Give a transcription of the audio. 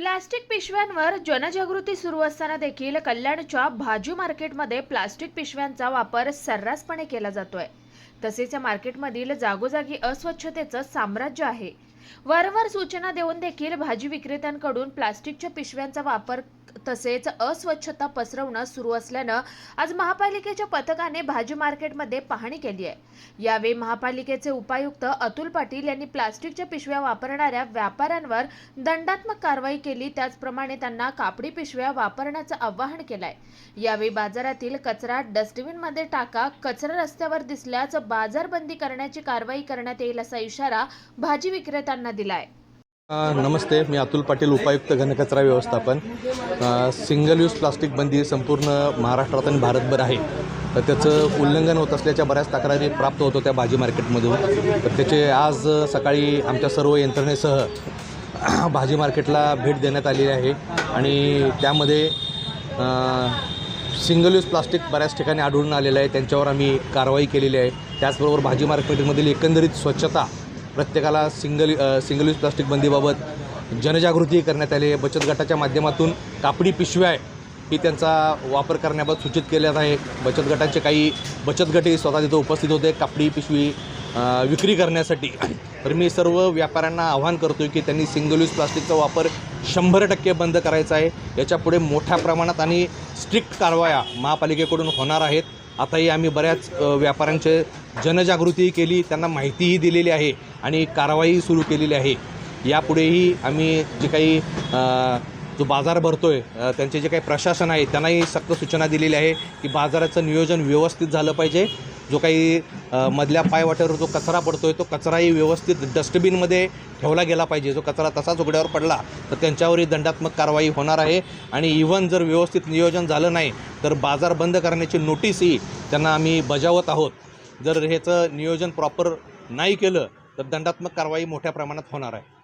Plastic पिशव्यांवर जनजागृती सुरू असताना देखील कल्याणच्या भाजी मार्केटमध्ये प्लास्टिक पिशव्यांचा वापर सर्रासपणे केला जातोय. तसेच या मार्केटमधील जागोजागी अस्वच्छतेचं साम्राज्य आहे. वारंवार सूचना देऊन देखील भाजी विक्रेत्यांकडून प्लास्टिकच्या पिशव्यांचा वापर तसेच अस्वच्छता पसरवणं सुरू असल्यानं आज महापालिकेच्या पथकाने भाजी मार्केटमध्ये पाहणी केली आहे. यावेळी महापालिकेचे उपायुक्त अतुल पाटील यांनी प्लास्टिकच्या पिशव्या वापरणाऱ्या व्यापाऱ्यांवर दंडात्मक कारवाई केली. त्याचप्रमाणे त्यांना कापडी पिशव्या वापरण्याचं आवाहन केलं आहे यावेळी बाजारातील कचरा डस्टबिनमध्ये टाका कचरा रस्त्यावर दिसल्यास बाजारबंदी करण्याची कारवाई करण्यात येईल असा इशारा भाजी विक्रेता विक्रेत्यांना दिलाय. नमस्ते मी अतुल पाटील उपायुक्त घनकचरा व्यवस्थापन. सिंगल यूज प्लास्टिक बंदी संपूर्ण महाराष्ट्रात आणि भारतभर आहे. तर त्याचं उल्लंघन होत असल्याच्या बऱ्याच तक्रारी प्राप्त होत होत्या भाजी मार्केटमधून. तर त्याचे आज सकाळी आमच्या सर्व यंत्रणेसह भाजी मार्केटला भेट देण्यात आलेली आहे. आणि त्यामध्ये सिंगल यूज प्लास्टिक बऱ्याच ठिकाणी आढळून आलेलं आहे. त्यांच्यावर आम्ही कारवाई केलेली आहे. त्याचबरोबर भाजी मार्केटमधील एकंदरीत स्वच्छता प्रत्येकाला सिंगल सिंगल यूज प्लास्टिक बंदीबाबत जनजागृती करण्यात आली आहे. बचत गटाच्या माध्यमातून कापडी पिशव्या ही त्यांचा वापर करण्याबाबत सूचित केल्यात आहे. बचत गटाचे काही बचत गटही स्वतः तिथं उपस्थित होते. कापडी पिशवी विक्री करण्यासाठी. तर मी सर्व व्यापाऱ्यांना आवाहन करतो की त्यांनी सिंगल यूज प्लास्टिकचा वापर शंभर टक्के बंद करायचा आहे. याच्यापुढे मोठ्या प्रमाणात आणि स्ट्रिक्ट कारवाया महापालिकेकडून होणार आहेत. आताही आम्ही बऱ्याच व्यापाऱ्यांचे जनजागृतीही केली त्यांना माहितीही दिलेली आहे आणि कारवाई सुरू केलेली आहे. यापुढेही आम्ही जे काही जो बाजार भरतो आहे त्यांचे जे काही प्रशासन आहे त्यांनाही सक्त सूचना दिलेली आहे की बाजाराचं नियोजन व्यवस्थित झालं पाहिजे. जो काही मधल्या पायवाटेवर जो कचरा पडतो आहे तो कचराही व्यवस्थित डस्टबिनमध्ये ठेवला गेला पाहिजे. जो कचरा तसाच उघड्यावर पडला तर त्यांच्यावरही दंडात्मक कारवाई होणार आहे. आणि इव्हन जर व्यवस्थित नियोजन झालं नाही तर बाजार बंद करण्याची नोटीसही त्यांना आम्ही बजावत आहोत. जर ह्याचं नियोजन प्रॉपर नाही केलं तर दंडात्मक कारवाई मोठ्या प्रमाणात होणार आहे.